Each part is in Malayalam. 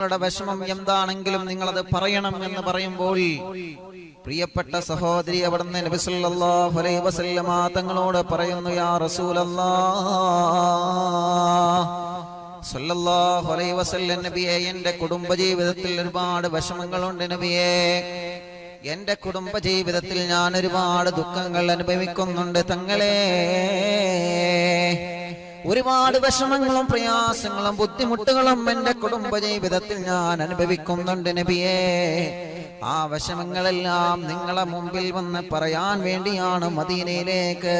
നിങ്ങളുടെ വിഷമം എന്താണെങ്കിലും നിങ്ങൾ അത് പറയണം എന്ന് പറയുമ്പോൾ പ്രിയപ്പെട്ട സഹോദരി അവിടുന്ന് നബി സല്ലല്ലാഹു അലൈഹി വസല്ലമ തങ്ങളോട് പറയുന്നു യാ റസൂലല്ലാഹ് അലൈഹി വസല്ലം നബിയെ എന്റെ കുടുംബജീവിതത്തിൽ ഒരുപാട് വിഷമങ്ങളുണ്ട് നബിയെ. എന്റെ കുടുംബജീവിതത്തിൽ ഞാൻ ഒരുപാട് ദുഃഖങ്ങൾ അനുഭവിക്കുന്നുണ്ട് തങ്ങളെ. ഒരുപാട് വിഷമങ്ങളും പ്രയാസങ്ങളും ബുദ്ധിമുട്ടുകളും എന്റെ കുടുംബ ജീവിതത്തിൽ ഞാൻ അനുഭവിക്കുന്നുണ്ട് നബിയേ. ആ വിഷമങ്ങളെല്ലാം നിങ്ങളെ മുമ്പിൽ വന്ന് പറയാൻ വേണ്ടിയാണ് മദീനയിലേക്ക്.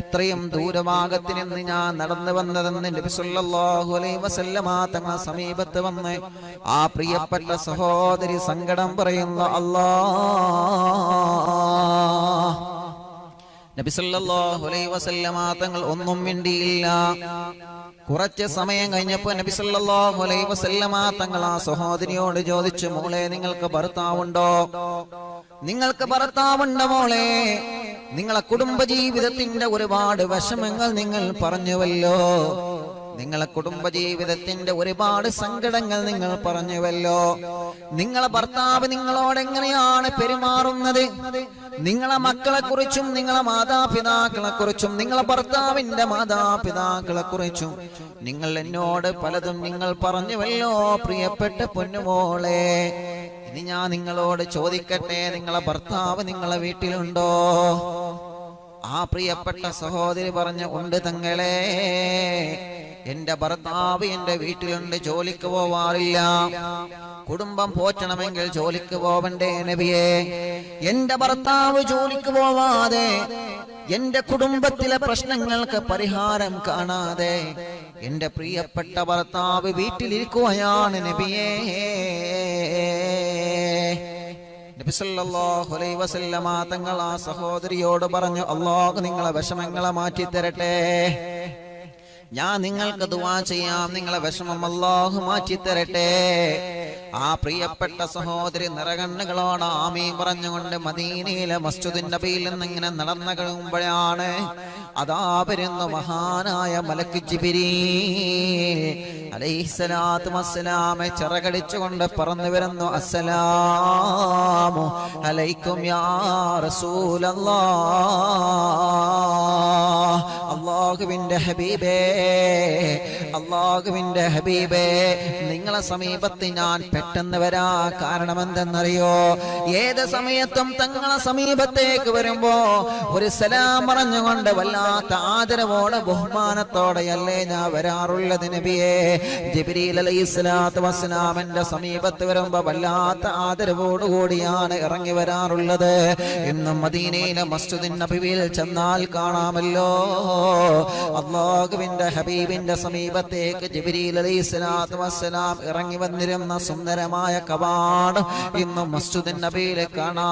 ഇത്രയും ദൂരഭാഗത്ത് നിന്ന് ഞാൻ നടന്നു വന്നതെന്ന് നബി സല്ലല്ലാഹു അലൈഹി വസല്ലമ തങ്ങളെ സമീപത്ത് വന്ന് ആ പ്രിയപ്പെട്ട സഹോദരി സങ്കടം പറയുന്ന അല്ലാ വസല്ലമ തങ്ങൾ ഒന്നും മിണ്ടിയില്ല. കുറച്ച് സമയം കഴിഞ്ഞപ്പോൾ നബി സല്ലല്ലാഹു അലൈഹി വസല്ലമ തങ്ങൾ ആ സഹോദരിയോട് ചോദിച്ചു മോളെ നിങ്ങൾക്ക് ഭർത്താവുണ്ടോ? നിങ്ങൾക്ക് ഭർത്താവുണ്ടോ മോളെ. നിങ്ങളെ കുടുംബ കുടുംബജീവിതത്തിന്റെ ഒരുപാട് വിഷമങ്ങൾ നിങ്ങൾ പറഞ്ഞുവല്ലോ. നിങ്ങളെ കുടുംബജീവിതത്തിന്റെ ഒരുപാട് സങ്കടങ്ങൾ നിങ്ങൾ പറഞ്ഞുവല്ലോ. നിങ്ങളെ ഭർത്താവ് നിങ്ങളോട് എങ്ങനെയാണ് പെരുമാറുന്നത്? നിങ്ങളെ മക്കളെ കുറിച്ചും നിങ്ങളെ മാതാപിതാക്കളെ കുറിച്ചും നിങ്ങളെ ഭർത്താവിന്റെ മാതാപിതാക്കളെ കുറിച്ചും നിങ്ങൾ എന്നോട് പലതും നിങ്ങൾ പറഞ്ഞുവല്ലോ പ്രിയപ്പെട്ട പൊന്നുമോളെ. ഇനി ഞാൻ നിങ്ങളോട് ചോദിക്കട്ടെ നിങ്ങളെ ഭർത്താവ് നിങ്ങളെ വീട്ടിലുണ്ടോ? ആ പ്രിയപ്പെട്ട സഹോദരി പറഞ്ഞ ഉണ്ട് തങ്ങളെ. എന്റെ ഭർത്താവ് എന്റെ വീട്ടിലുണ്ട് ജോലിക്ക് പോവാറില്ല. കുടുംബം പോറ്റണമെങ്കിൽ ജോലിക്ക് പോവണ്ടേ നബിയെ? എന്റെ ഭർത്താവ് ജോലിക്ക് പോവാതെ എന്റെ കുടുംബത്തിലെ പ്രശ്നങ്ങൾക്ക് പരിഹാരം കാണാതെ എന്റെ പ്രിയപ്പെട്ട ഭർത്താവ് വീട്ടിലിരിക്കുകയാണ് നബിയേ. നബി സല്ലല്ലാഹു അലൈഹി വസല്ലമ തങ്ങൾ ആ സഹോദരിയോട് പറഞ്ഞു അല്ലാഹു നിങ്ങളെ വിഷമങ്ങളെ മാറ്റി തരട്ടെ ഞാൻ നിങ്ങൾക്ക് ദുവാ ചെയ്യാം. നിങ്ങളെ വിഷമം അല്ലാഹു മാറ്റി തരട്ടെ ആ പ്രിയപ്പെട്ട സഹോദരി നിറകണ്ണുകളോട് ആമീൻ പറഞ്ഞുകൊണ്ട് മദീനയിലെ മസ്ജിദുൻ നബിയിൽ നിന്ന് ഇങ്ങനെ നടന്നു കഴിയുമ്പോഴാണ് അതാ വരുന്ന മഹാനായ മലക്ക് ജിബിരി അലൈഹിസ്സലാത്തു വസ്സലാമെ ചിറകടിച്ചുകൊണ്ട് പറന്നു വരുന്നു അസ്സലാമു അലൈക്കും യാ റസൂലല്ലാഹ്. അള്ളാഹുവിന്റെ ഹബീബേ അള്ളാഹുവിന്റെ ഹബീബേ നിങ്ങളെ സമീപത്ത് ഞാൻ പെട്ടെന്ന് കാരണം എന്തെന്നറിയോ ഏത് സമയത്തും തങ്ങളെ സമീപത്തേക്ക് വരുമ്പോ ഒരു സലാം പറഞ്ഞുകൊണ്ട് വല്ലാത്ത ആദരവോടെ ബഹുമാനത്തോടെയല്ലേ ഞാൻ വരാറുള്ളത് നബിയെ? ജിബ്രീൽ അലൈഹി സ്വലാത്തു വസ്സലാമിന്റെ സമീപത്ത് വരുമ്പോ വല്ലാത്ത ആദരവോടുകൂടിയാണ് ഇറങ്ങി വരാറുള്ളത്. ഇന്നും മദീനയിലെ മസ്ജിദിൻ നബിയിൽ ചെന്നാൽ കാണാമല്ലോ. അള്ളാഹുവിന്റെ ഹബീബിന്റെ സമീപത്തേക്ക് ജിബ്രീൽ അലൈഹി സ്വലാത്തു വസ്സലാം ഇറങ്ങി വന്നിരുന്ന സുന്ദരമായ കവാട് ഇന്ന് മസ്ജിദ് നബിയിലെ കാണാ.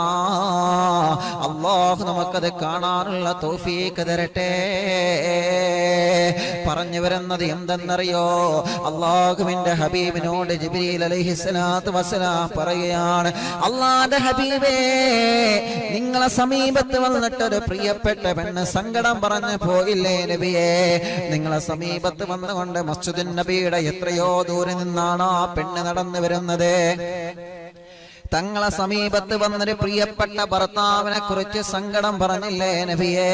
അള്ളാഹു നമുക്കത് കാണാനുള്ള തോഫീക്ക് തരട്ടെ. പറഞ്ഞു വരുന്നത് എന്തെന്നറിയോ? അള്ളാഹുവിന്റെ ഹബീബിനോട് ജിബ്രീൽ അലൈഹി സ്വലാത്തു വസ്സലാം പറയുകയാണ് അള്ളാന്റെ ഹബീബേ നിങ്ങളെ സമീപത്ത് വന്നിട്ടൊരു പ്രിയപ്പെട്ട പെണ്ണ് സങ്കടം പറഞ്ഞു പോയില്ലേ നബിയെ? നിങ്ങളെ സമീപത്ത് വന്നുകൊണ്ട് മസ്ജിദുൻ നബിയുടെ എത്രയോ ദൂരെ നിന്നാണ് ആ പെണ്ണ് നടന്നു വരുന്നത്? തങ്ങളെ സമീപത്ത് വന്നൊരു പ്രിയപ്പെട്ട ഭർത്താവിനെ കുറിച്ച് സങ്കടം പറഞ്ഞില്ലേ നബിയേ?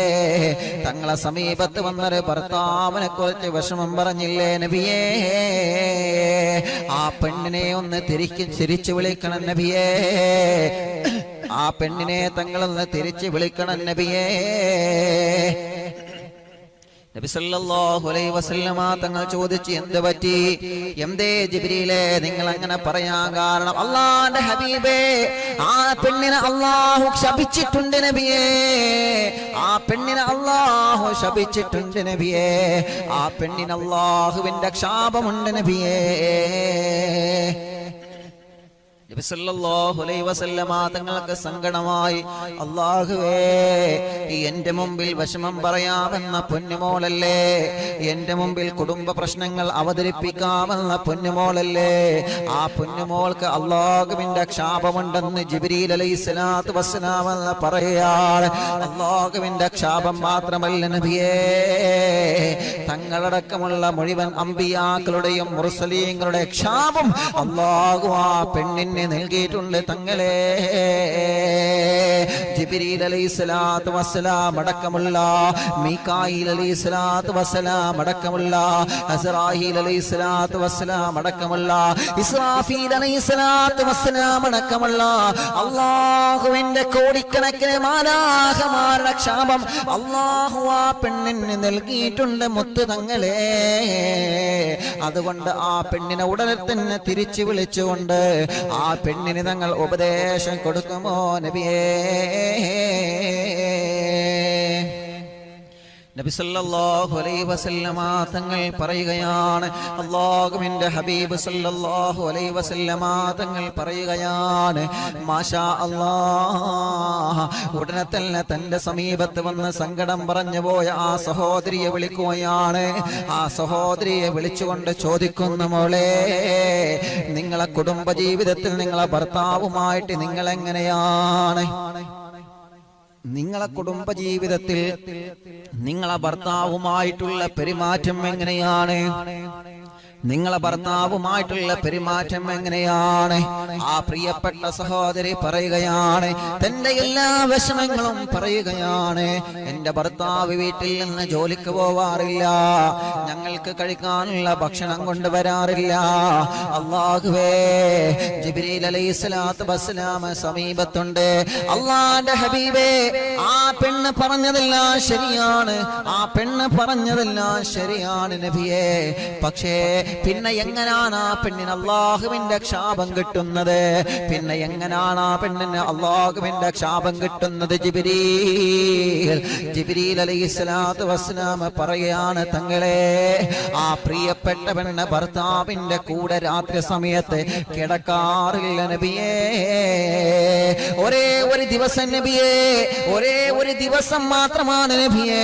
തങ്ങളെ സമീപത്ത് വന്നൊരു ഭർത്താവിനെ കുറിച്ച് വിഷമം പറഞ്ഞില്ലേ നബിയേ? ആ പെണ്ണിനെ ഒന്ന് തിരിക്ക് തിരിച്ചു വിളിക്കണം നബിയേ? ആ പെണ്ണിനെ തങ്ങളൊന്ന് തിരിച്ചു വിളിക്കണം നബിയേ. തങ്ങൾ ചോദിച്ചു എന്ത് പറ്റി? എന്തേ ജിബിരിയിലെ നിങ്ങൾ അങ്ങനെ പറയാൻ കാരണം അള്ളാന്റെ ഹബീബേ ആ പെണ്ണിനെ അള്ളാഹു ശപിച്ചിട്ടുണ്ട് നബിയേ ആ പെണ്ണിനെ അള്ളാഹു ശപിച്ചിട്ടുണ്ട് നബിയേ ആ പെണ്ണിന് അള്ളാഹുവിന്റെ ക്ഷാപമുണ്ട് നബിയേ. തങ്ങൾക്ക് സങ്കടമായി അള്ളാഹുവേ എന്റെ മുമ്പിൽ വിഷമം പറയാമെന്ന പൊന്നുമോളല്ലേ? എന്റെ മുമ്പിൽ കുടുംബ പ്രശ്നങ്ങൾ അവതരിപ്പിക്കാമെന്ന പൊന്നുമോളല്ലേ? ആ പൊന്നുമോൾക്ക് അള്ളാഹുവിന്റെ ക്ഷാപമുണ്ടെന്ന് ജിബ്രീൽ അലൈഹി സ്വലാത്ത് വസ്സലാം എന്ന് പറയുകയാണ്. അള്ളാഹുവിന്റെ ക്ഷാപം മാത്രമല്ല നബിയേ തങ്ങളടക്കമുള്ള മുഴുവൻ അമ്പിയാക്കളുടെയും മുർസലീങ്ങളുടെ ക്ഷാപം അള്ളാഹു ആ പെണ്ണിന് നൽകിയിട്ടുണ്ട് തങ്ങളെ. ജിബിരീൽ അലൈഹി സ്വലാത്തു വസ്സലാം അടക്കമുള്ള മീകായിൽ അലൈഹി സ്വലാത്തു വസ്സലാം അടക്കമുള്ള അസ്രാഹീൽ അലൈഹി സ്വലാത്തു വസ്സലാം അടക്കമുള്ള ഇസ്രാഫീൽ അലൈഹി സ്വലാത്തു വസ്സലാം അടക്കമുള്ള അള്ളാഹുവിന്റെ കോടിക്കണക്കിന് മാലാഹമാരുടെ ക്ഷാമം അള്ളാഹു ആ പെണ്ണിന് നൽകിയിട്ടുണ്ട് മുത്തു തങ്ങളെ. അതുകൊണ്ട് ആ പെണ്ണിനെ ഉടനെ തന്നെ തിരിച്ചു വിളിച്ചുകൊണ്ട് ആ പെണ്ണിന് തങ്ങൾ ഉപദേശം കൊടുക്കുമോ നബിയേ? നബി സല്ലല്ലാഹു അലൈഹി വസല്ലമ തങ്ങൾ പറയുകയാണ് അള്ളാഹുവിന്റെ ഹബീബ് സല്ലല്ലാഹു അലൈഹി വസല്ലമ തങ്ങൾ പറയുകയാണ് മാഷാ അല്ലാഹ് ഉടനെ തന്നെ തന്റെ സമീപത്ത് വന്ന് സങ്കടം പറഞ്ഞു പോയ ആ സഹോദരിയെ വിളിക്കുകയാണ്. ആ സഹോദരിയെ വിളിച്ചുകൊണ്ട് ചോദിക്കുന്നു മോളെ നിങ്ങളെ കുടുംബ ജീവിതത്തിൽ നിങ്ങളെ ഭർത്താവുമായിട്ട് നിങ്ങൾ എങ്ങനെയാണ് നിങ്ങളെ കുടുംബ ജീവിതത്തിൽ നിങ്ങളെ ഭർത്താവുമായിട്ടുള്ള പെരുമാറ്റം എങ്ങനെയാണ്? നിങ്ങളെ ഭർത്താവുമായിട്ടുള്ള പെരുമാറ്റം എങ്ങനെയാണ്? ആ പ്രിയപ്പെട്ട സഹോദരി പറയുകയാണ് തന്റെ എല്ലാ വിഷമങ്ങളും പറയുകയാണ്. എന്റെ ഭർത്താവ് വീട്ടിൽ നിന്ന് ജോലിക്ക് പോവാറില്ല. ഞങ്ങൾക്ക് കഴിക്കാനുള്ള ഭക്ഷണം കൊണ്ടുവരാറില്ല. അള്ളാഹുവേ ജിബ്രീൽ അലൈഹി സ്വലാത്ത് വസ്സലാമ സമീപത്തുണ്ട്. അള്ളാന്റെ ഹബീബേ ആ പെണ്ണ് പറഞ്ഞതെല്ലാം ശരിയാണ്. ആ പെണ്ണ് പറഞ്ഞതെല്ലാം ശരിയാണ് നബിയേ. പക്ഷേ പിന്നെ എങ്ങനാണ് ആ പെണ്ണിന് അള്ളാഹുവിന്റെ ക്ഷാപം കിട്ടുന്നത്? പിന്നെ എങ്ങനാണ് ആ പെണ്ണിന് അള്ളാഹുവിന്റെ ക്ഷാപം കിട്ടുന്നത് ജിബിരീൽ? അലൈഹി സ്വലാത്തു വസ്സലാം പറയാണ് തങ്ങളെ ആ പ്രിയപ്പെട്ട പെണ്ണ് ഭർത്താവിന്റെ കൂടെ രാത്രി സമയത്ത് കിടക്കാറില്ല നബിയേ. ഒരേ ഒരു ദിവസം നബിയേ ഒരേ ഒരു ദിവസം മാത്രമാണ് നബിയേ.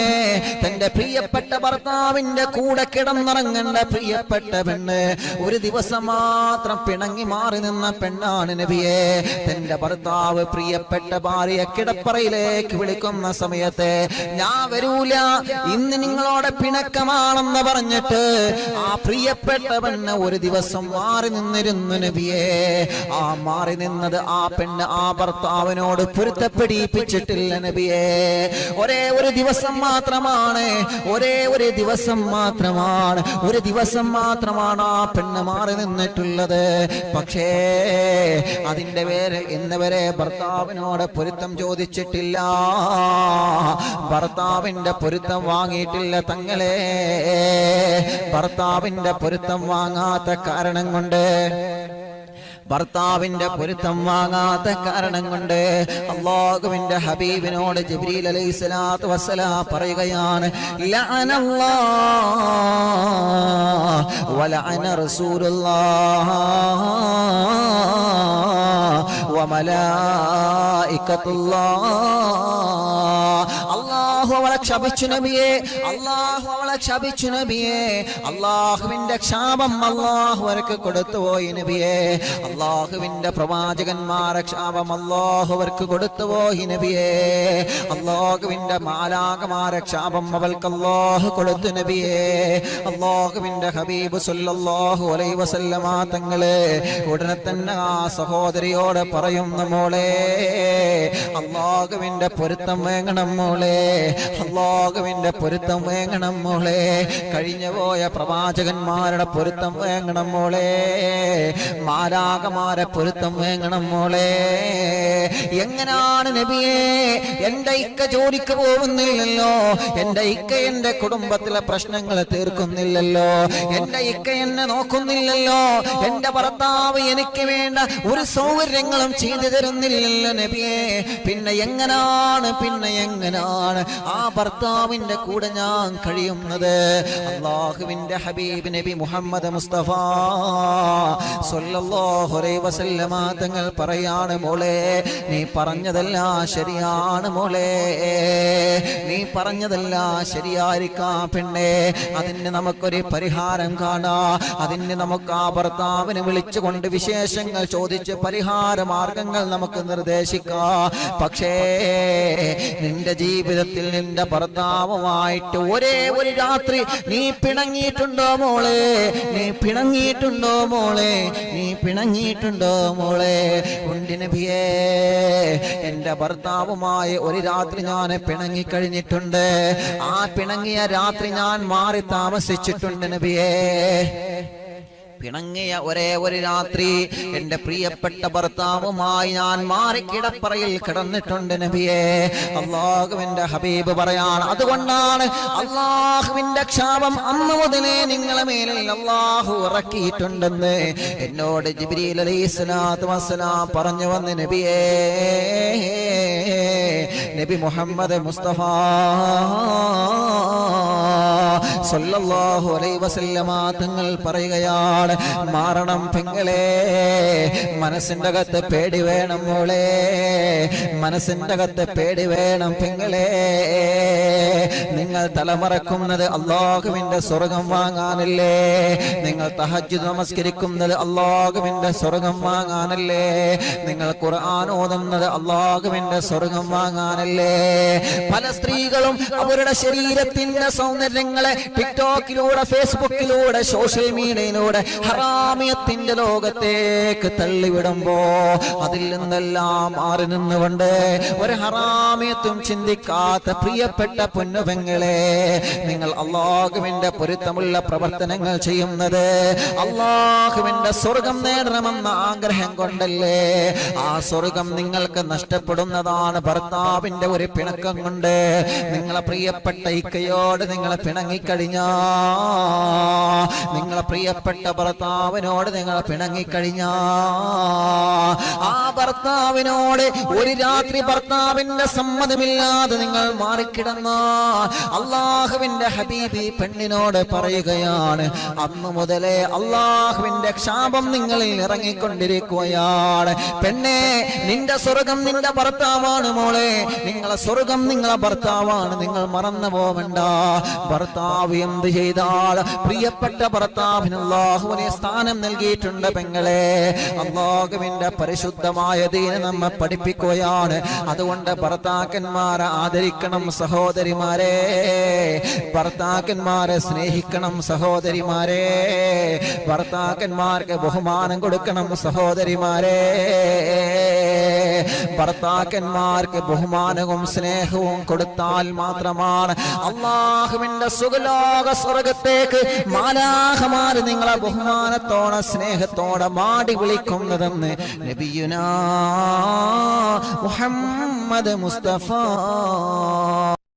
തന്റെ പ്രിയപ്പെട്ട ഭർത്താവിന്റെ കൂടെ കിടന്നിറങ്ങേണ്ട പ്രിയപ്പെട്ട പെണ്ണ് ഒരു ദിവസം മാത്രം പിണങ്ങി മാറി നിന്ന പെണ്ണാണ് നബിയെ. തന്റെ ഭർത്താവ് പ്രിയപ്പെട്ട ഭാര്യ കിടപ്പറയിലേക്ക് വിളിക്കുന്ന സമയത്തെ ഞാൻ വരൂല ഇന്ന് നിങ്ങളോടെ പിണക്കമാണെന്ന് പറഞ്ഞിട്ട് ആ പ്രിയപ്പെട്ട പെണ്ണ് ഒരു ദിവസം മാറി നിന്നിരുന്നു നബിയെ. ആ മാറി നിന്നത് ആ പെണ്ണ് ആ ഭർത്താവിനോട് പൊരുത്തപ്പെടിപ്പിച്ചിട്ടില്ല നബിയെ. ഒരേ ഒരു ദിവസം മാത്രമാണ് ഒരേ ഒരു ദിവസം മാത്രമാണ് ഒരു ദിവസം മാത്രമാണ് ആ പെണ്ണ് മാറി നിന്നിട്ടുള്ളത്. പക്ഷേ അതിന്റെ പേരിൽ ഇന്നവരെ ഭർത്താവിനോട് പൊരുത്തം ചോദിച്ചിട്ടില്ല. ഭർത്താവിന്റെ പൊരുത്തം വാങ്ങിയിട്ടില്ല തങ്ങളെ. ഭർത്താവിന്റെ പൊരുത്തം വാങ്ങാത്ത കാരണം കൊണ്ട് ഭർത്താവിന്റെ പൊരുത്തം വാങ്ങാത്ത കാരണം കൊണ്ട് അള്ളാഹുവിന്റെ ഹബീബിനോട് ജബ്രീൽ അലൈഹി സ്വലാത്തു വസ്സലാം പറയുകയാണ് ലഅനല്ലാഹ് വലഅന റസൂലുള്ളാഹ് വമലായികത്തുല്ലാഹ് അള്ളാഹു അവളെ ക്ഷപിച്ചു നബിയെ. അള്ളാഹു അവളെ ക്ഷപിച്ചു നബിയെ. അള്ളാഹുവിന്റെ ക്ഷാപം അള്ളാഹു അവർക്ക് കൊടുത്തുപോയി നബിയെ. അള്ളാഹുവിന്റെ പ്രവാചകന്മാരെ ക്ഷാപം അള്ളാഹു അവർക്ക് കൊടുത്തുപോയി നബിയെ. അള്ളാഹുവിന്റെ മാലാകമാരെ ക്ഷാപം അവൾക്ക് അള്ളാഹു കൊടുത്തു നബിയെ. അള്ളാഹുവിന്റെ ഹബീബ് സല്ലല്ലാഹു അലൈഹി വസല്ലമ തങ്ങളെ ഉടനെ തന്നെ ആ സഹോദരിയോട് പറയുന്ന മോളെ. അള്ളാഹുവിന്റെ പൊരുത്തം വേങ്ങണം മോളെ. അള്ളാഹുവിന്റെ പൊരുത്തം വേങ്ങണം മോളെ. കഴിഞ്ഞു പോയ പ്രവാചകന്മാരുടെ പൊരുത്തം വേങ്ങണം മോളെ. മാലാകമാരെ പൊരുത്തം വേങ്ങണം മോളെ. എങ്ങനാണ് നബിയെ? എന്റെ ഇക്ക ജോലിക്ക് പോകുന്നില്ലല്ലോ. എന്റെ ഇക്ക എന്റെ കുടുംബത്തിലെ പ്രശ്നങ്ങൾ തീർക്കുന്നില്ലല്ലോ. എന്റെ ഇക്ക എന്നെ നോക്കുന്നില്ലല്ലോ. എന്റെ ഭർത്താവ് എനിക്ക് വേണ്ട ഒരു സൗകര്യങ്ങളും ചെയ്തു തരുന്നില്ലല്ലോ നബിയെ. പിന്നെ എങ്ങനാണ്? പിന്നെ എങ്ങനാണ്? ആ ഭർത്താവിന്റെ കൂടെ ഞാൻ കഴിയുന്നത് അള്ളാഹുവിന്റെ ഹബീബ് നബി മുഹമ്മദ് മുസ്തഫ. വസല്ലമ തങ്ങൾ പറയാണ് മോളെ നീ പറഞ്ഞതെല്ലാം ശരിയാണ് മോളെ. നീ പറഞ്ഞതെല്ലാം ശരിയായിരിക്കാം പെണ്ണെ. അതിന് നമുക്കൊരു പരിഹാരം കാണാ. അതിന് നമുക്ക് ആ ഭർത്താവിനെ വിളിച്ചുകൊണ്ട് വിശേഷങ്ങൾ ചോദിച്ച് പരിഹാര മാർഗങ്ങൾ നമുക്ക് നിർദ്ദേശിക്കാം. പക്ഷേ നിന്റെ ജീവിതത്തിൽ നിന്റെ ഭർത്താവുമായിട്ട് ഒരേ ഒരു രാത്രി നീ പിണങ്ങിയിട്ടുണ്ടോ മോളെ? നീ പിണങ്ങിയിട്ടുണ്ടോ മോളെ? നീ പിണങ്ങിയിട്ടുണ്ടോ മോളെ? ഉണ്ട് നബിയേ എന്റെ ഭർത്താവുമായി ഒരു രാത്രി ഞാൻ പിണങ്ങിക്കഴിഞ്ഞിട്ടുണ്ട്. ആ പിണങ്ങിയ രാത്രി ഞാൻ മാറി താമസിച്ചിട്ടുണ്ട് നബിയേ. പിണങ്ങിയ ഒരേ ഒരു രാത്രി എന്റെ പ്രിയപ്പെട്ട ഭർത്താവുമായി ഞാൻ മാറി കിടപ്പറയിൽ കിടന്നിട്ടുണ്ട് നബിയേ. അള്ളാഹുവിന്റെ ഹബീബ് പറയാണ് അതുകൊണ്ടാണ് അള്ളാഹുവിന്റെ ക്ഷാപം അന്ന് മുതലേ നിങ്ങളെ മേലിൽ അള്ളാഹു ഇറക്കിയിട്ടുണ്ടെന്ന് എന്നോട് ജിബ്രീൽ പറഞ്ഞു വന്ന് നബിയേ നബി മുഹമ്മദ് മുസ്തഫ സല്ലല്ലാഹു അലൈഹി വസല്ലമ തങ്ങൾ പറയുകയാണ് മാറണം പെങ്ങളെ മനസ്സിന്റെ അകത്ത് പേടി വേണം മോളെ മനസ്സിന്റെ അകത്ത് പേടി വേണം പെങ്ങളെ. നിങ്ങൾ തലമറക്കുന്നത് അള്ളാഹുവിന്റെ സ്വർഗം വാങ്ങാനല്ലേ? നിങ്ങൾ തഹജ് നമസ്കരിക്കുന്നത് അള്ളാഹുവിന്റെ സ്വർഗം വാങ്ങാനല്ലേ? നിങ്ങൾ ഖുർആൻ ഓതുന്നത് അള്ളാഹുവിന്റെ സ്വർഗം വാങ്ങാനല്ലേ? പല സ്ത്രീകളും അവരുടെ ശരീരത്തിന്റെ സൗന്ദര്യങ്ങളെ ടിക്ടോക്കിലൂടെ ഫേസ്ബുക്കിലൂടെ സോഷ്യൽ മീഡിയയിലൂടെ ഹറാമിയത്തിന്റെ ലോകത്തേക്ക് തള്ളിവിടുമ്പോ അതിൽ നിന്നെല്ലാം മാറി നിന്നുകൊണ്ട് ഒരു ഹറാമിയത്തും ചിന്തിക്കാത്ത പ്രിയപ്പെട്ട പൊന്നുപെങ്ങളെ നിങ്ങൾ അള്ളാഹുവിന്റെ പൊരുത്തമുള്ള പ്രവർത്തനങ്ങൾ ചെയ്യുന്നത്. അള്ളാഹുവിന്റെ സ്വർഗം നേടണമെന്ന ആഗ്രഹം കൊണ്ടല്ലേ? ആ സ്വർഗം നിങ്ങൾക്ക് നഷ്ടപ്പെടുന്നതാണ്. ഭർത്താവിന്റെ ഒരു പിണക്കം കൊണ്ട് നിങ്ങളെ പ്രിയപ്പെട്ട ഇക്കയോട് നിങ്ങളെ പിണങ്ങിക്കഴിഞ്ഞാ നിങ്ങളെ പ്രിയപ്പെട്ട ഭർത്താവിനോട് നിങ്ങൾ പിണങ്ങിക്കഴിഞ്ഞാ ആ ഭർത്താവിനോട് ഒരു രാത്രി ഭർത്താവിന്റെ സമ്മതമില്ലാതെ നിങ്ങൾ മാറിക്കിടന്ന അള്ളാഹുവിന്റെ ഹബീബി പെണ്ണിനോട് പറയുകയാണ് അന്ന് മുതലേ അള്ളാഹുവിന്റെ ക്ഷാപം നിങ്ങളിൽ ഇറങ്ങിക്കൊണ്ടിരിക്കുകയാണ്. പെണ്ണെ നിന്റെ സ്വർഗം നിന്റെ ഭർത്താവാണ് മോളെ. നിങ്ങളെ സ്വർഗം നിങ്ങളെ ഭർത്താവാണ്. നിങ്ങൾ മറന്നു പോവണ്ട. ഭർത്താവ് എന്ത് ചെയ്താൽ പ്രിയപ്പെട്ട ഭർത്താവിന് അള്ളാഹുവിനെ സ്ഥാനം നൽകിയിട്ടുണ്ട് പെങ്ങളെ. അള്ളാഹുവിന്റെ പരിശുദ്ധമായ ദീന നമ്മെ പഠിപ്പിക്കുകയാണ്. അതുകൊണ്ട് ഭർത്താക്കന്മാരെ ആദരിക്കണം സഹോദരിമാരെ. ഭർത്താക്കന്മാരെ സ്നേഹിക്കണം സഹോദരിമാരെ. ഭർത്താക്കന്മാർക്ക് ബഹുമാനം കൊടുക്കണം സഹോദരിമാരെ. ഭർത്താക്കന്മാർക്ക് ബഹുമാനവും സ്നേഹവും കൊടുത്താൽ മാത്രമാണ് അള്ളാഹുവിന്റെ സുഖലോക സ്വർഗത്തേക്ക് മാലാഹമാര് നിങ്ങളെ ബഹുമാനത്തോടെ സ്നേഹത്തോടെ മാടി വിളിക്കുന്നതെന്ന് നബിയുനാ മുഹമ്മദ് മുസ്തഫ.